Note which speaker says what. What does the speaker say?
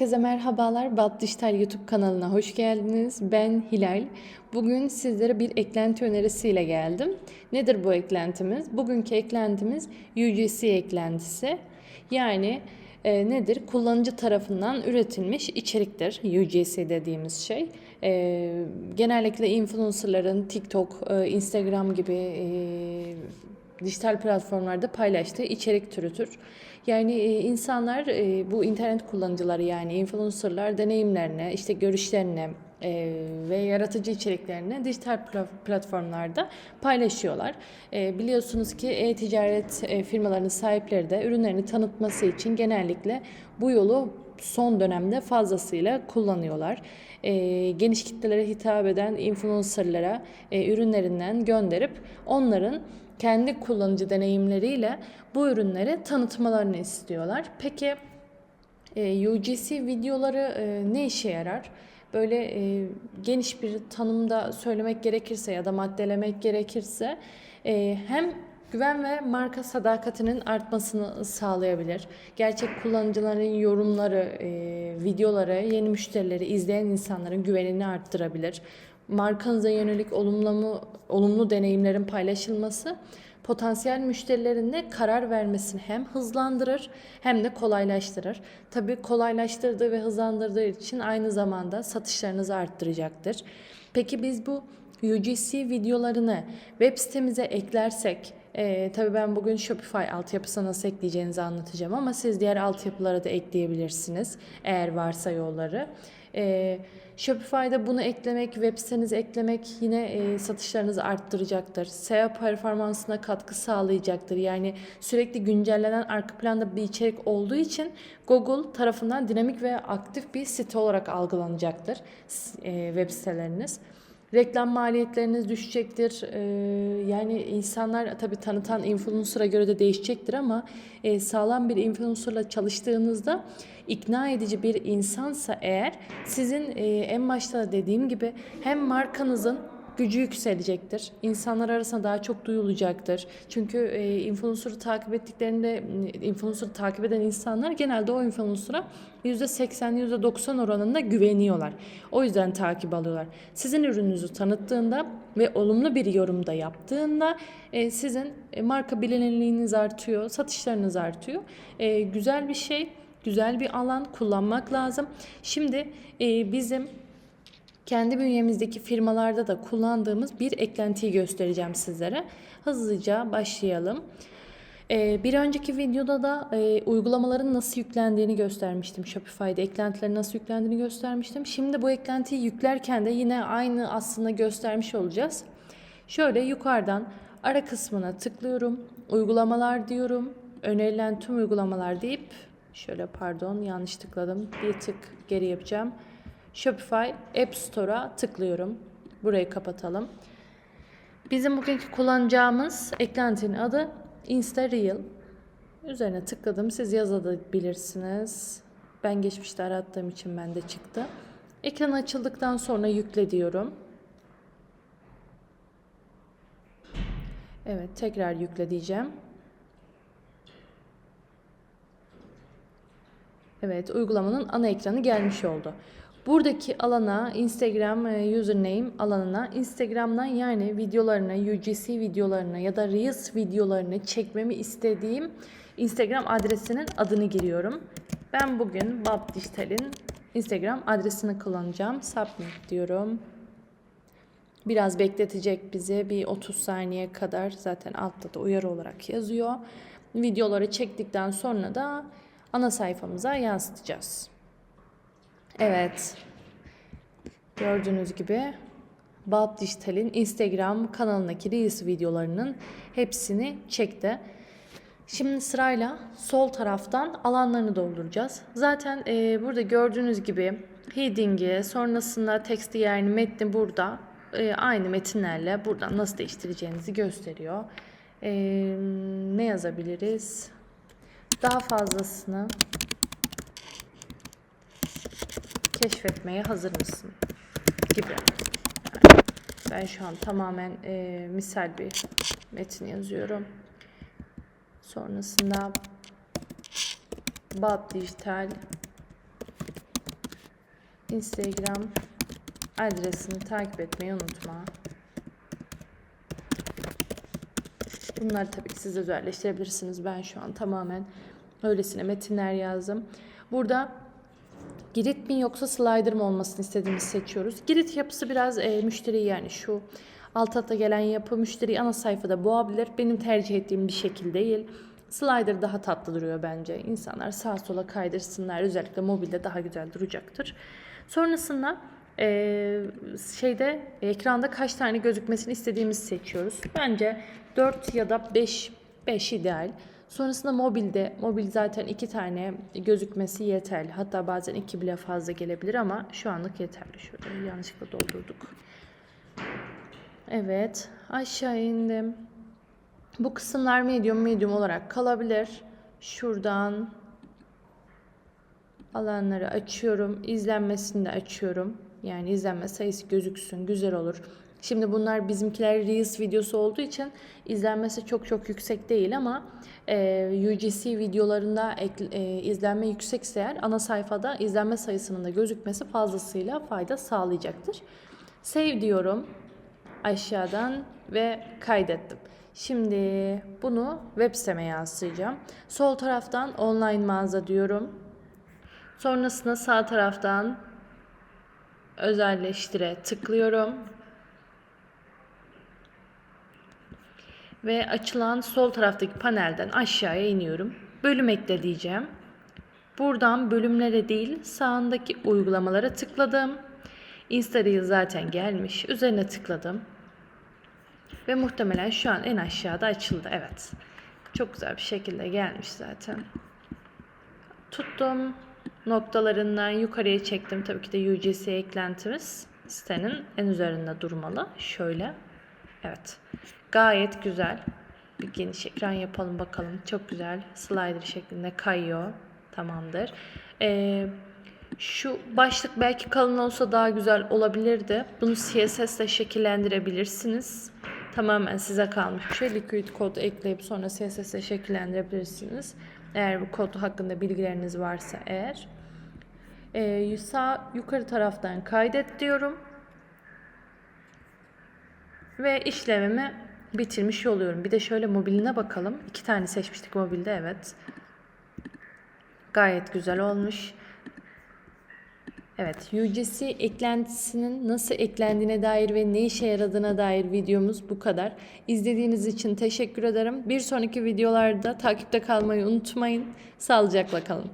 Speaker 1: Herkese merhabalar. Bat Dijital YouTube kanalına hoş geldiniz. Ben Hilal. Bugün sizlere bir eklenti önerisiyle geldim. Nedir bu eklentimiz? Bugünkü eklentimiz UGC eklentisi. Yani e, nedir? Kullanıcı tarafından üretilmiş içeriktir UGC dediğimiz şey. E, genellikle influencerların TikTok, e, Instagram gibi e, dijital platformlarda paylaştığı içerik türüdür. Yani e, insanlar e, bu internet kullanıcıları yani influencerlar deneyimlerini, işte görüşlerini e, ve yaratıcı içeriklerini dijital pla- platformlarda paylaşıyorlar. E, biliyorsunuz ki e-ticaret e, firmalarının sahipleri de ürünlerini tanıtması için genellikle bu yolu son dönemde fazlasıyla kullanıyorlar. E, geniş kitlelere hitap eden influencerlara e, ürünlerinden gönderip onların kendi kullanıcı deneyimleriyle bu ürünleri tanıtmalarını istiyorlar. Peki e, UGC videoları e, ne işe yarar? Böyle e, geniş bir tanımda söylemek gerekirse ya da maddelemek gerekirse e, hem güven ve marka sadakatinin artmasını sağlayabilir. Gerçek kullanıcıların yorumları, e, videoları, yeni müşterileri izleyen insanların güvenini arttırabilir. Markanıza yönelik olumlu, olumlu deneyimlerin paylaşılması potansiyel müşterilerine karar vermesini hem hızlandırır hem de kolaylaştırır. Tabii kolaylaştırdığı ve hızlandırdığı için aynı zamanda satışlarınızı arttıracaktır. Peki biz bu UGC videolarını web sitemize eklersek e, tabii ben bugün Shopify altyapısına nasıl ekleyeceğinizi anlatacağım ama siz diğer altyapılara da ekleyebilirsiniz eğer varsa yolları. E, Shopify'da bunu eklemek, web sitenize eklemek yine e, satışlarınızı arttıracaktır. SEO performansına katkı sağlayacaktır. Yani sürekli güncellenen arka planda bir içerik olduğu için Google tarafından dinamik ve aktif bir site olarak algılanacaktır e, web siteleriniz. Reklam maliyetleriniz düşecektir. Ee, yani insanlar tabii tanıtan influencer'a göre de değişecektir ama e, sağlam bir influencer'la çalıştığınızda ikna edici bir insansa eğer sizin e, en başta dediğim gibi hem markanızın gücü yükselecektir. İnsanlar arasında daha çok duyulacaktır. Çünkü e, influencer'ı takip ettiklerinde influencer'ı takip eden insanlar genelde o influencer'a %80 %90 oranında güveniyorlar. O yüzden takip alıyorlar. Sizin ürününüzü tanıttığında ve olumlu bir yorumda yaptığında e, sizin e, marka bilinirliğiniz artıyor, satışlarınız artıyor. E, güzel bir şey, güzel bir alan kullanmak lazım. Şimdi e, bizim kendi bünyemizdeki firmalarda da kullandığımız bir eklentiyi göstereceğim sizlere. Hızlıca başlayalım. Ee, bir önceki videoda da e, uygulamaların nasıl yüklendiğini göstermiştim. Shopify'da eklentilerin nasıl yüklendiğini göstermiştim. Şimdi bu eklentiyi yüklerken de yine aynı aslında göstermiş olacağız. Şöyle yukarıdan ara kısmına tıklıyorum. Uygulamalar diyorum. Önerilen tüm uygulamalar deyip şöyle pardon yanlış tıkladım. Bir tık geri yapacağım. Shopify App Store'a tıklıyorum. Burayı kapatalım. Bizim bugünkü kullanacağımız eklentinin adı Insta Reel. Üzerine tıkladım. Siz yazabilirsiniz. Ben geçmişte arattığım için bende çıktı. Ekran açıldıktan sonra yükle diyorum. Evet, tekrar yükle diyeceğim. Evet, uygulamanın ana ekranı gelmiş oldu. Buradaki alana Instagram e, username alanına Instagram'dan yani videolarını, UGC videolarını ya da Reels videolarını çekmemi istediğim Instagram adresinin adını giriyorum. Ben bugün Bab Dijital'in Instagram adresini kullanacağım. Submit diyorum. Biraz bekletecek bizi bir 30 saniye kadar zaten altta da uyarı olarak yazıyor. Videoları çektikten sonra da ana sayfamıza yansıtacağız. Evet. Gördüğünüz gibi Balp Dijital'in Instagram kanalındaki Reels videolarının hepsini çekti. Şimdi sırayla sol taraftan alanlarını dolduracağız. Zaten e, burada gördüğünüz gibi heading'i, sonrasında teksti yani metni burada e, aynı metinlerle buradan nasıl değiştireceğinizi gösteriyor. E, ne yazabiliriz? Daha fazlasını keşfetmeye hazır mısın? Gibi. Ben şu an tamamen e, misal bir metin yazıyorum. Sonrasında Bab Dijital Instagram adresini takip etmeyi unutma. Bunları tabii ki siz özelleştirebilirsiniz. Ben şu an tamamen öylesine metinler yazdım. Burada Girit mi yoksa slider mı olmasını istediğimizi seçiyoruz. Girit yapısı biraz e, müşteri yani şu alt alta gelen yapı müşteriyi ana sayfada boğabilir. Benim tercih ettiğim bir şekil değil. Slider daha tatlı duruyor bence. İnsanlar sağa sola kaydırsınlar. Özellikle mobilde daha güzel duracaktır. Sonrasında e, şeyde ekranda kaç tane gözükmesini istediğimizi seçiyoruz. Bence 4 ya da 5 5 ideal. Sonrasında mobilde, mobil zaten iki tane gözükmesi yeterli. Hatta bazen iki bile fazla gelebilir ama şu anlık yeterli. Şöyle yanlışlıkla doldurduk. Evet, aşağı indim. Bu kısımlar medium medium olarak kalabilir. Şuradan alanları açıyorum. İzlenmesini de açıyorum. Yani izlenme sayısı gözüksün, güzel olur. Şimdi bunlar bizimkiler Reels videosu olduğu için izlenmesi çok çok yüksek değil ama e, UGC videolarında ek, e, izlenme yüksekse eğer ana sayfada izlenme sayısının da gözükmesi fazlasıyla fayda sağlayacaktır. Save diyorum aşağıdan ve kaydettim. Şimdi bunu web siteme yansıtacağım. Sol taraftan online mağaza diyorum. Sonrasında sağ taraftan özelleştire tıklıyorum. Ve açılan sol taraftaki panelden aşağıya iniyorum. Bölüm ekle diyeceğim. Buradan bölümlere değil sağındaki uygulamalara tıkladım. Insta zaten gelmiş. Üzerine tıkladım. Ve muhtemelen şu an en aşağıda açıldı. Evet. Çok güzel bir şekilde gelmiş zaten. Tuttum. Noktalarından yukarıya çektim. Tabii ki de UGC eklentimiz sitenin en üzerinde durmalı. Şöyle. Evet. Gayet güzel. Bir geniş ekran yapalım bakalım. Çok güzel. Slider şeklinde kayıyor. Tamamdır. Ee, şu başlık belki kalın olsa daha güzel olabilirdi. Bunu CSS ile şekillendirebilirsiniz. Tamamen size kalmış bir şey. Liquid kod ekleyip sonra CSS ile şekillendirebilirsiniz. Eğer bu kod hakkında bilgileriniz varsa eğer. Ee, sağ yukarı taraftan kaydet diyorum. Ve işlemimi bitirmiş oluyorum. Bir de şöyle mobiline bakalım. İki tane seçmiştik mobilde evet. Gayet güzel olmuş. Evet, UGC eklentisinin nasıl eklendiğine dair ve ne işe yaradığına dair videomuz bu kadar. İzlediğiniz için teşekkür ederim. Bir sonraki videolarda takipte kalmayı unutmayın. Sağlıcakla kalın.